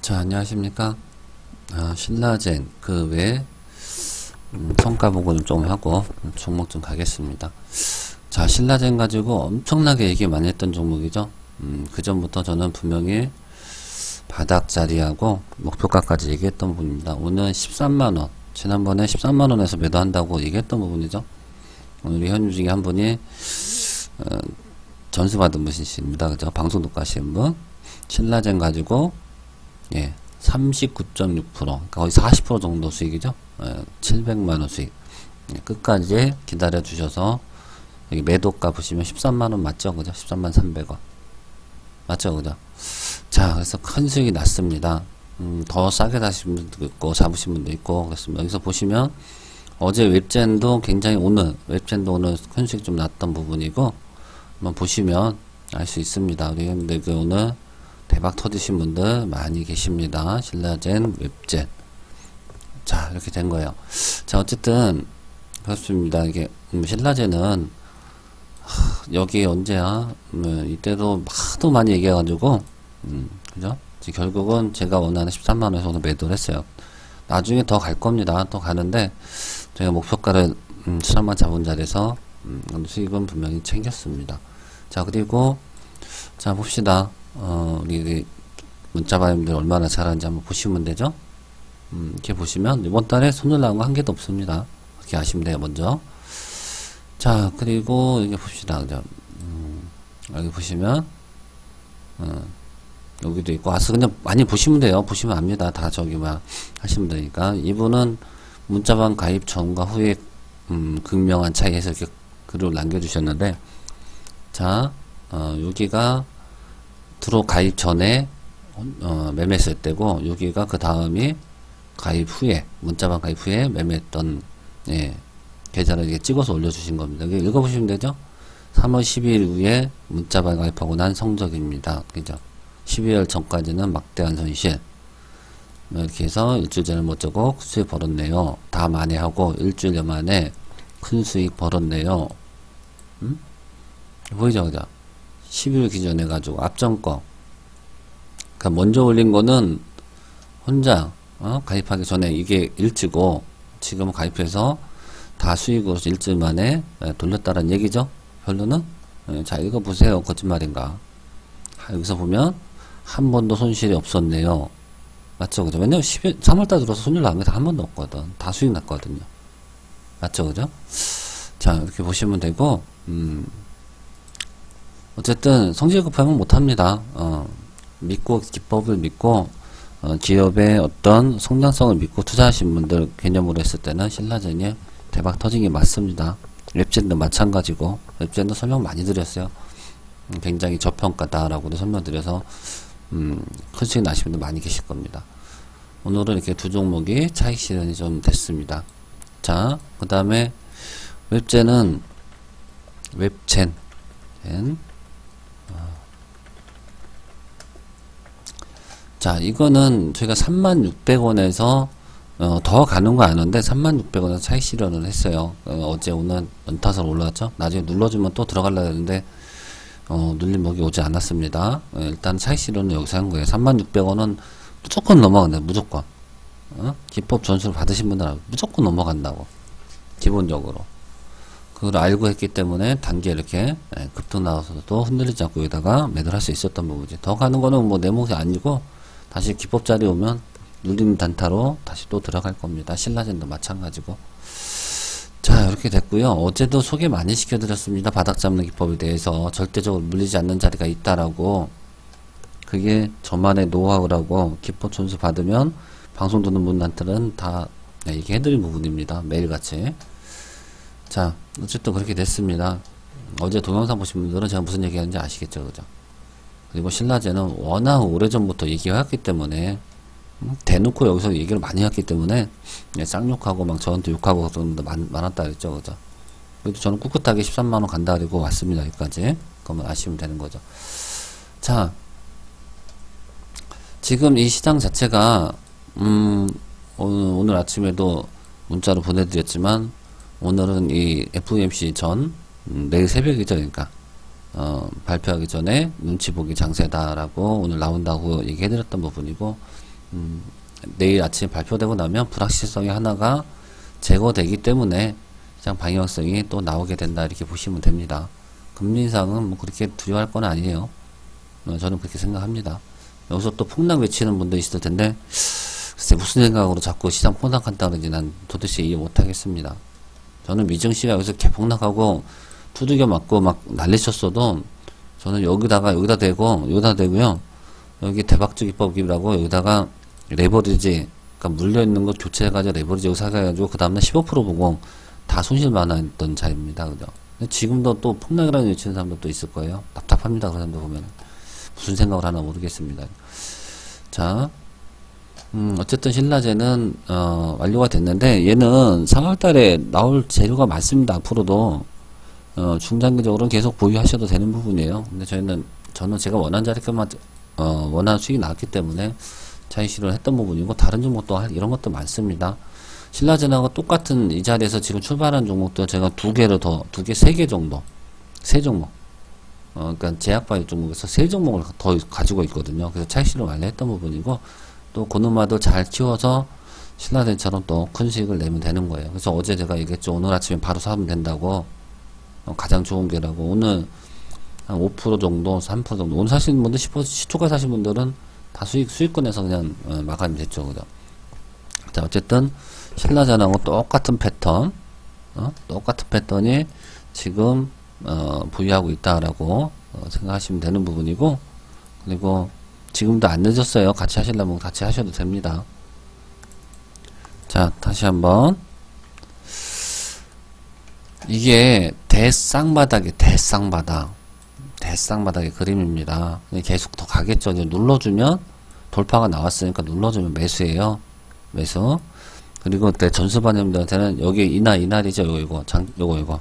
자, 안녕하십니까. 아, 신라젠, 그 외에, 음, 성과 보고는 좀 하고, 음, 종목 좀 가겠습니다. 자, 신라젠 가지고 엄청나게 얘기 많이 했던 종목이죠. 음, 그 전부터 저는 분명히 바닥 자리하고 목표가까지 얘기했던 부분입니다. 오늘 13만원, 지난번에 13만원에서 매도한다고 얘기했던 부분이죠. 오늘 현유 중에 한 분이, 어, 전수 받은 분이십니다. 그죠? 방송 독가신 분. 신라젠 가지고, 예, 39.6%, 그러니까 거의 40% 정도 수익이죠. 예, 700만원 수익. 예, 끝까지 기다려 주셔서, 여기 매도가 보시면 13만원 맞죠? 그죠? 13만 300원. 맞죠? 그죠? 자, 그래서 큰 수익이 났습니다. 음, 더 싸게 사신 분도 있고, 잡으신 분도 있고, 그렇습니다. 여기서 보시면, 어제 웹젠도 굉장히 오늘, 웹젠도 오늘 큰 수익 좀 났던 부분이고, 한번 보시면 알 수 있습니다. 우리 근데 그 오늘 대박 터지신 분들 많이 계십니다. 신라젠, 웹젠. 자, 이렇게 된 거예요. 자, 어쨌든, 그렇습니다. 이게, 음, 신라젠은, 하, 여기 언제야? 음, 이때도 하도 많이 얘기해가지고, 음, 그죠? 결국은 제가 원하는 13만원에서 오늘 매도를 했어요. 나중에 더 갈 겁니다. 또 가는데, 제가 목표가를, 음, 7만원 잡은 자리에서, 음, 수익은 분명히 챙겼습니다. 자, 그리고, 자, 봅시다. 어, 우리, 문자바님들 얼마나 잘하는지 한번 보시면 되죠? 음, 이렇게 보시면, 이번 달에 손을 나온 거 한 개도 없습니다. 이렇게 아시면 돼요, 먼저. 자, 그리고, 이게 봅시다. 그죠? 음, 여기 보시면, 어, 여기도 있고, 와서 그냥 많이 보시면 돼요. 보시면 압니다. 다 저기, 막, 하시면 되니까. 이분은 문자방 가입 전과 후에, 음, 극명한 차이에서 이렇게 글을 남겨주셨는데, 자, 어, 여기가 들어 가입 전에 어, 매매했을 때고 여기가 그 다음이 가입 후에 문자방 가입 후에 매매했던 예, 계좌를 이렇게 찍어서 올려주신 겁니다. 이게 읽어보시면 되죠? 3월 12일 후에 문자방 가입하고 난 성적입니다. 그죠? 12월 전까지는 막대한 손실. 뭐 이렇게 해서 일주일 전에 못저고 수익 벌었네요. 다 만회하고 일주일 만에 큰 수익 벌었네요. 음? 보이죠, 그죠? 10일 기준에 가지고 앞전 거. 그니까 먼저 올린 거는 혼자 어? 가입하기 전에 이게 일지고 지금은 가입해서 다 수익으로 일주일 만에 예, 돌렸다는 얘기죠. 결론은 예, 자 읽어보세요. 거짓말인가? 여기서 보면 한 번도 손실이 없었네요. 맞죠, 그죠? 왜냐면 10일, 3월달 들어서 손실 나온 게한 번도 없거든. 다 수익 났거든요. 맞죠, 그죠? 자, 이렇게 보시면 되고, 음, 어쨌든 성질 급하면 못합니다. 어, 믿고 기법을 믿고 어, 기업의 어떤 성장성을 믿고 투자하신 분들 개념으로 했을 때는 신라젠이 대박 터진 게 맞습니다. 웹젠도 마찬가지고 웹젠도 설명 많이 드렸어요. 음, 굉장히 저평가다라고도 설명드려서 음, 큰 수익 나시는 분들 많이 계실 겁니다. 오늘은 이렇게 두 종목이 차익 실현이 좀 됐습니다. 자, 그 다음에 웹젠은 웹젠 자, 이거는 저희가 36,600원에서 어, 더 가는 거 아는데 36,600원에서 차익 실현을 했어요. 어, 제 오늘 연타설 올라왔죠. 나중에 눌러주면 또 들어갈라 했는데 어, 눌린 목이 오지 않았습니다. 어, 일단 차익 실현은 여기서 한 거예요. 36,000원은 무조건 넘어간다. 무조건. 어? 기법 전수를 받으신 분들은 무조건 넘어간다고. 기본적으로. 그걸 알고 했기 때문에 단계 이렇게 예, 급등 나와서도 흔들리지 않고 여기다가 매도를 할 수 있었던 부분이지. 더 가는 거는 뭐 내 몫이 아니고 다시 기법 자리 오면 눌림 단타로 다시 또 들어갈 겁니다. 신라젠도 마찬가지고. 자, 이렇게 됐고요. 어제도 소개 많이 시켜드렸습니다. 바닥 잡는 기법에 대해서 절대적으로 물리지 않는 자리가 있다라고. 그게 저만의 노하우라고 기법 전수 받으면 방송 듣는 분들은 다 얘기해드린 부분입니다. 매일같이. 자, 어쨌든 그렇게 됐습니다. 어제 동영상 보신 분들은 제가 무슨 얘기하는지 아시겠죠, 그죠? 그리고 신라제는 워낙 오래전부터 얘기해왔기 때문에 음, 대놓고 여기서 얘기를 많이 했기 때문에 예, 쌍욕하고 막 저한테 욕하고 그런 분도 많, 많았다 그랬죠 그죠? 그래도 저는 꿋꿋하게 13만원 간다 그리고 왔습니다 여기까지. 그러면 아시면 되는 거죠. 자 지금 이 시장 자체가 음 오늘, 오늘 아침에도 문자로 보내드렸지만 오늘은 이 FOMC 전 음, 내일 새벽이죠 그러니까 어, 발표하기 전에 눈치 보기 장세다라고 오늘 나온다고 얘기해드렸던 부분이고 음, 내일 아침 발표되고 나면 불확실성이 하나가 제거되기 때문에 시장 방향성이 또 나오게 된다 이렇게 보시면 됩니다. 금리 인상은 뭐 그렇게 두려워할 건 아니에요. 어, 저는 그렇게 생각합니다. 여기서 또 폭락 외치는 분도 있을 텐데 글쎄 무슨 생각으로 자꾸 시장 폭락한다 그러지 난 도대체 이해 못하겠습니다. 저는 미정 씨가 여기서 개폭락하고 두들겨 맞고 막 난리 쳤어도 저는 여기다가 여기다 대고 여기다 대고요. 여기 대박적 입법이라고 여기다가 레버리지 그러니까 물려있는 거 교체해가지고 레버리지 사가지고 그 다음날 15% 보고 다 손실만 했던 자입니다. 그죠? 지금도 또 폭락이라는 외치는 사람도 또 있을 거예요. 답답합니다. 그런 사람들 보면. 무슨 생각을 하나 모르겠습니다. 자, 음, 어쨌든 신라제는, 어, 완료가 됐는데, 얘는 4월 달에 나올 재료가 많습니다. 앞으로도. 어, 중장기적으로는 계속 보유하셔도 되는 부분이에요. 근데 저희는, 저는 제가 원한 자리까만, 어, 원하는 수익이 나왔기 때문에 차익실을 했던 부분이고, 다른 종목도 이런 것도 많습니다. 신라젠하고 똑같은 이 자리에서 지금 출발한 종목도 제가 두 개를 더, 두 개, 세 개 정도. 세 종목. 어, 그러니까 제약바이오 종목에서 세 종목을 더 가지고 있거든요. 그래서 차익실을 완료했던 부분이고, 또 고노마도 잘 키워서 신라젠처럼 또 큰 수익을 내면 되는 거예요. 그래서 어제 제가 얘기했죠. 오늘 아침에 바로 사면 된다고. 어, 가장 좋은 게라고. 오늘 한 5% 정도, 3% 정도. 오늘 사시는 분들, 10% 시초가 사신 분들은 다 수익, 수익권에서 그냥 어, 마감이 됐죠. 그죠? 자, 어쨌든 신라젠하고 똑같은 패턴, 어? 똑같은 패턴이 지금 어, 부유하고 있다라고 어, 생각하시면 되는 부분이고 그리고 지금도 안 늦었어요. 같이 하시려면 같이 하셔도 됩니다. 자, 다시 한번 이게 대쌍바닥이 대쌍바닥 대쌍바닥의 그림입니다. 계속 더 가겠죠. 눌러주면 돌파가 나왔으니까 눌러주면 매수예요. 매수. 그리고 때 전수 반영들한테는 여기 이날 이날이죠. 요거 이거 장 요거 이거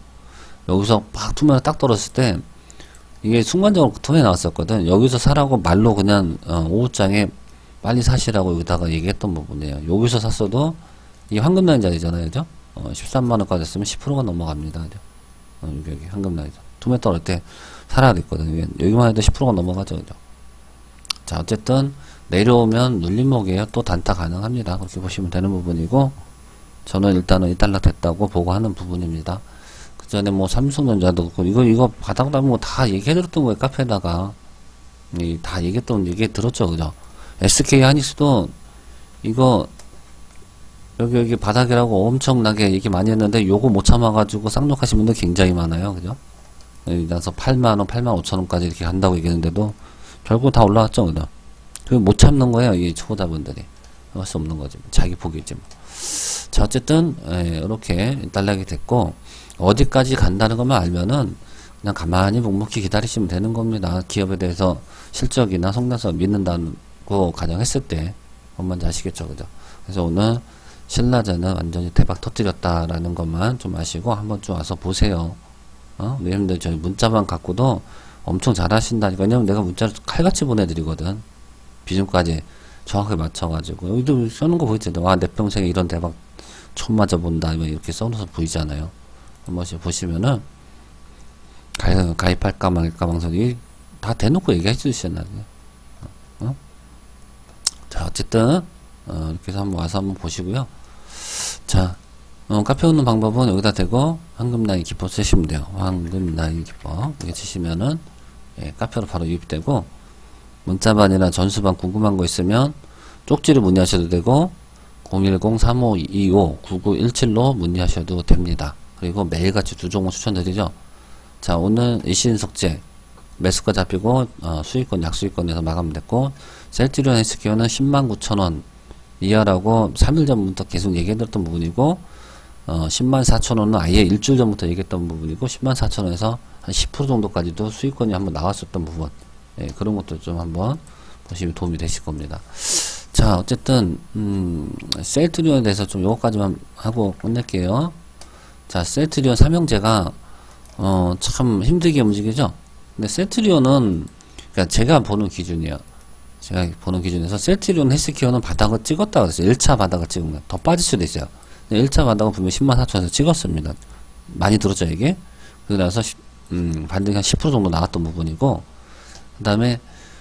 여기서 막 투명에 딱 떨어졌을 때 이게 순간적으로 투명에 나왔었거든. 여기서 사라고 말로 그냥 어, 오후장에 빨리 사시라고 여기다가 얘기했던 부분이에요. 여기서 샀어도 이 황금 라인 자리잖아요. 그죠? 어, 13만원까지 했으면 10%가 넘어갑니다. 그죠? 어, 여기, 황금 라인. 투명 떨어질 때 사라야 됐거든. 여기만 해도 10%가 넘어가죠. 그죠? 자, 어쨌든 내려오면 눌림목이에요. 또 단타 가능합니다. 그렇게 보시면 되는 부분이고 저는 일단은 1달러 됐다고 보고 하는 부분입니다. 그 전에 뭐 삼성전자도 그렇고 이거 이거 바닥 나면 다 얘기해드렸던 거예요. 카페에다가 이, 다 얘기했던 얘기 들었죠. 그죠? SK 하니스도 이거 여기 여기 바닥이라고 엄청나게 얘기 많이 했는데 요거 못 참아가지고 쌍욕하신 분들 굉장히 많아요. 그죠? 그래서 8만원, 8만 5천원까지 이렇게 간다고 얘기했는데도 결국 다 올라왔죠. 그죠? 못 참는 거예요. 이 초보자분들이. 할 수 없는 거지. 자기 포기지 뭐. 자, 어쨌든, 예, 이렇게 딸락이 됐고, 어디까지 간다는 것만 알면은, 그냥 가만히 묵묵히 기다리시면 되는 겁니다. 기업에 대해서 실적이나 성장성 믿는다고 가정했을 때, 뭔지 아시겠죠? 그죠? 그래서 오늘 신라제는 완전히 대박 터뜨렸다라는 것만 좀 아시고, 한번 좀 와서 보세요. 어? 왜냐면 저희 문자만 갖고도 엄청 잘하신다니까. 왜냐면 내가 문자를 칼같이 보내드리거든. 비중까지 정확하게 맞춰가지고 여기도 써는 거 보이죠? 와, 내 평생에 이런 대박 처음 맞아본다. 이렇게 써놓아서 보이잖아요. 한 번씩 보시면은 가입, 가입 할까 말까 방송이 다 대놓고 얘기해 주시잖아요. 어? 자, 어쨌든 어, 이렇게 해서 한번 와서 한번 보시고요. 자, 어, 카페 오는 방법은 여기다 대고 황금라인 기법 쓰시면 돼요. 황금라인 기법 이렇게 치시면은 예, 카페로 바로 유입되고 문자반이나 전수반 궁금한 거 있으면 쪽지를 문의하셔도 되고 010-3525-9917로 문의하셔도 됩니다. 그리고 매일같이 두 종목 추천드리죠. 자 오늘 이신석재 매수가 잡히고 어, 수익권 약수익권에서 마감됐고 셀트리온 헬스케어는 10만 9천원 이하라고 3일 전부터 계속 얘기해드렸던 부분이고 어, 10만 4천원은 아예 일주일 전부터 얘기했던 부분이고 10만 4천원에서 한 10% 정도까지도 수익권이 한번 나왔었던 부분 예, 그런 것도 좀 한번 보시면 도움이 되실 겁니다. 자, 어쨌든, 음, 셀트리온에 대해서 좀 요거까지만 하고 끝낼게요. 자, 셀트리온 삼형제가, 어, 참 힘들게 움직이죠? 근데 셀트리온은, 그니까 제가 보는 기준이에요. 제가 보는 기준에서 셀트리온 헬스케어는 바닥을 찍었다 그랬어요. 1차 바닥을 찍은 거예요. 더 빠질 수도 있어요. 1차 바닥은 분명 10만 4천에서 찍었습니다. 많이 들었죠, 이게? 그래서, 음, 반등이 한 10% 정도 나왔던 부분이고, 그 다음에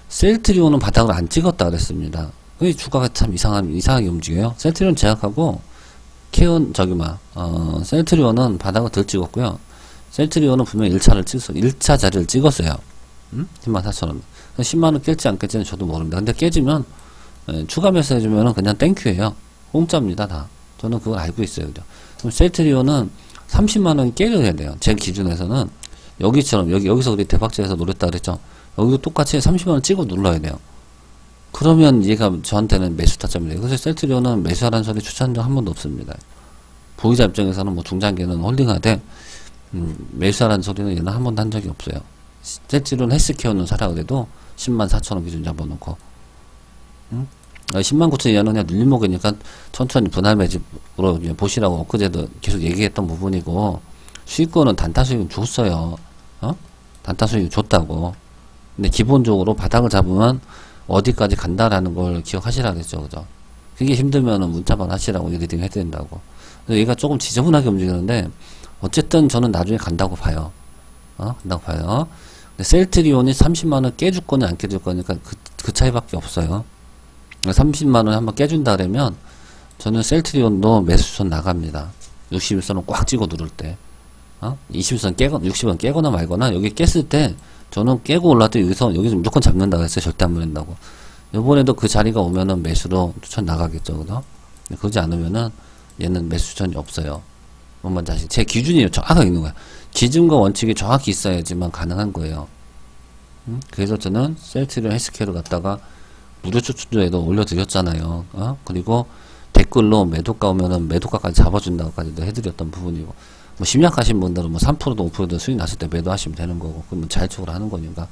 셀트리온은 바닥을 안 찍었다 그랬습니다. 이 주가가 참 이상한, 이상하게 움직여요. 셀트리온 제약하고, 케온, 저기, 막, 어, 셀트리온은 바닥을 덜 찍었고요. 셀트리온은 분명히 1차를 찍었어. 1차 자리를 찍었어요. 음? 10만 4천원. 10만원 깰지 안 깰지는 저도 모릅니다. 근데 깨지면, 예, 추가 매수 해주면은 그냥 땡큐예요. 공짜입니다, 다. 저는 그걸 알고 있어요. 그죠? 그럼 셀트리온은 30만원 깨져야 돼요. 제 기준에서는. 여기처럼, 여기, 여기서 우리 대박제에서 노렸다 그랬죠? 여기도 똑같이 30만원 찍어 눌러야 돼요. 그러면 얘가 저한테는 매수 타점이 돼요. 그래서 셀트리온은 매수하라는 소리 추천한 적한 번도 없습니다. 보유자 입장에서는 뭐 중장기는 홀딩하되, 음, 매수하라는 소리는 얘는 한 번도 한 적이 없어요. 셀트리온 헬스케어는 사라 그래도 10만 4천원 기준 잡아놓고, 음? 10만 9천 이하는 그냥 눌림목이니까 천천히 분할 매집으로 보시라고 엊그제도 계속 얘기했던 부분이고, 수익권은 단타 수익은 줬어요. 어? 단타 수익 줬다고. 근데 기본적으로 바닥을 잡으면 어디까지 간다라는 걸 기억하시라 그랬죠. 그죠? 그게 힘들면은 문자만 하시라고 리딩. 그래서 얘가 조금 지저분하게 움직이는데, 어쨌든 저는 나중에 간다고 봐요. 어? 간다고 봐요. 근데 셀트리온이 30만원 깨줄 거냐, 안 깨줄 거니까 그, 그 차이밖에 없어요. 30만원 한번 깨준다 그러면, 저는 셀트리온도 매수선 나갑니다. 61선은 꽉 찍어 누를 때. 어? 20선 깨거나, 60원 깨거나 말거나, 여기 깼을 때, 저는 깨고 올라도 여기서, 여기서 무조건 잡는다고 했어요. 절대 안 물린다고. 요번에도 그 자리가 오면은 매수로 추천 나가겠죠. 그죠? 그러지 않으면은, 얘는 매수 추천이 없어요. 뭔 자식. 제 기준이 정확하게 있는 거야. 기준과 원칙이 정확히 있어야지만 가능한 거예요. 음? 그래서 저는 셀트리온 헬스케어를 갖다가 무료 추천조에도 올려드렸잖아요. 어? 그리고 댓글로 매도가 오면은 매도가까지 잡아준다고까지도 해드렸던 부분이고, 뭐 심약하신 분들은 뭐 3%도 5%도 수익 났을 때 매도하시면 되는 거고, 그러면 자율적으로 하는 거니까.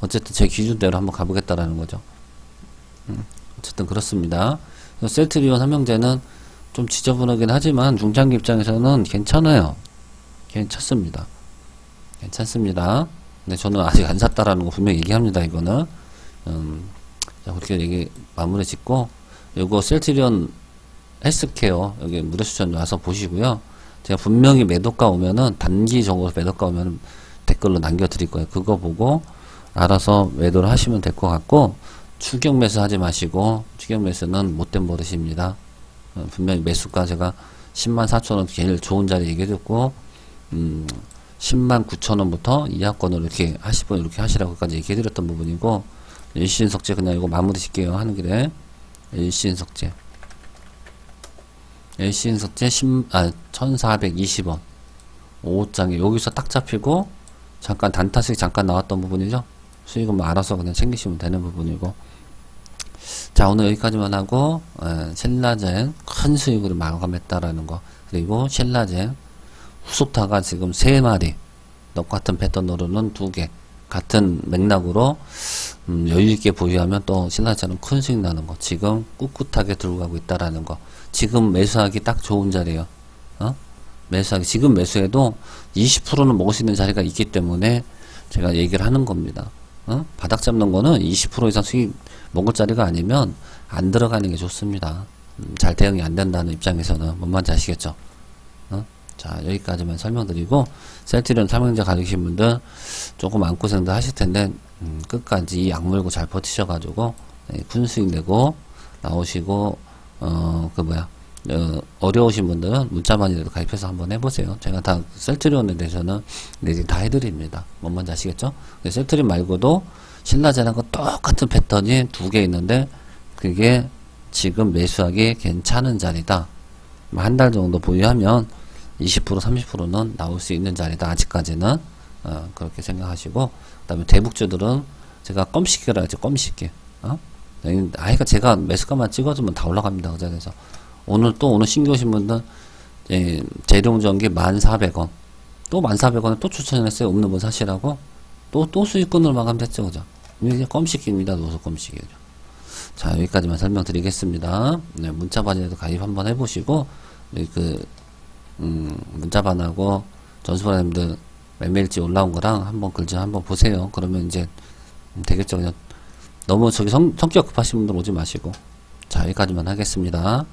어쨌든 제 기준대로 한번 가보겠다라는 거죠. 음, 어쨌든 그렇습니다. 셀트리온 삼형제는 좀 지저분하긴 하지만 중장기 입장에서는 괜찮아요. 괜찮습니다. 괜찮습니다. 근데 저는 아직 안 샀다라는 거 분명히 얘기합니다. 이거는 음, 자 그렇게 얘기 마무리 짓고 요거 셀트리온 헬스케어 여기 무료 추천 와서 보시고요. 제가 분명히 매도가 오면은 단기적으로 매도가 오면은 댓글로 남겨드릴 거예요. 그거 보고 알아서 매도를 하시면 될 것 같고 추격 매수 하지 마시고 추격 매수는 못된 버릇입니다. 어, 분명히 매수가 제가 10만 4천원 제일 좋은 자리 얘기해줬고 음, 10만 9천 원부터 이하권으로 이렇게 하시고 이렇게 하시라고까지 얘기해드렸던 부분이고 일시인 석재 그냥 이거 마무리 짓게요 하는 길에. 일시인 석재 일시인 석재 10, 아, 1420원. 5장에 여기서 딱 잡히고 잠깐 단타씩 잠깐 나왔던 부분이죠? 수익은 뭐 알아서 그냥 챙기시면 되는 부분이고. 자 오늘 여기까지만 하고 에, 신라젠 큰 수익으로 마감했다라는 거. 그리고 신라젠 후속타가 지금 세 마리 똑같은 패턴으로는 두 개 같은 맥락으로 음, 여유있게 보유하면 또 신라젠은 큰 수익 나는 거 지금 꿋꿋하게 들고 가고 있다라는 거 지금 매수하기 딱 좋은 자리에요 어? 매수하기 지금 매수해도 20%는 먹을 수 있는 자리가 있기 때문에 제가 얘기를 하는 겁니다 어? 바닥 잡는 거는 20% 이상 수익 먹을 자리가 아니면 안 들어가는 게 좋습니다. 음, 잘 대응이 안 된다는 입장에서는 뭔 말인지 아시겠죠? 어? 자 여기까지만 설명드리고 셀트리온 삼형제 가지신 분들 조금 안고생도 하실 텐데 음, 끝까지 약물고 잘 버티셔가지고 네, 큰 수익 내고 나오시고 어 그 뭐야 어, 어려우신 분들은 문자만이라도 가입해서 한번 해보세요. 제가 다 셀트리온에 대해서는 레딩 다 해드립니다. 뭔 말인지 아시겠죠? 셀트리온 말고도 신라제랑과 똑같은 패턴이 두 개 있는데 그게 지금 매수하기 괜찮은 자리다. 뭐한달 정도 보유하면 20% 30%는 나올 수 있는 자리다. 아직까지는 어, 그렇게 생각하시고 그 다음에 대북주들은 제가 껌식기라 하죠. 껌식기. 어? 아이가 제가 매수가만 찍어주면 다 올라갑니다. 그 자리에서 오늘 또 오늘 신규 오신 분들 예, 재룡전기 1400원 또 1400원에 또 추천했어요. 없는 분 사시라고 또 또 수익권으로 마감됐죠. 그죠? 이게 껌식입니다. 노소 껌식이죠. 자, 여기까지만 설명드리겠습니다. 네, 문자반에도 가입 한번 해보시고, 그, 음, 문자반하고 전수반님들 매매일지 올라온 거랑 한번 글좀 한번 보세요. 그러면 이제 되겠죠. 그냥 너무 저기 성, 성격 급하신 분들 오지 마시고. 자, 여기까지만 하겠습니다.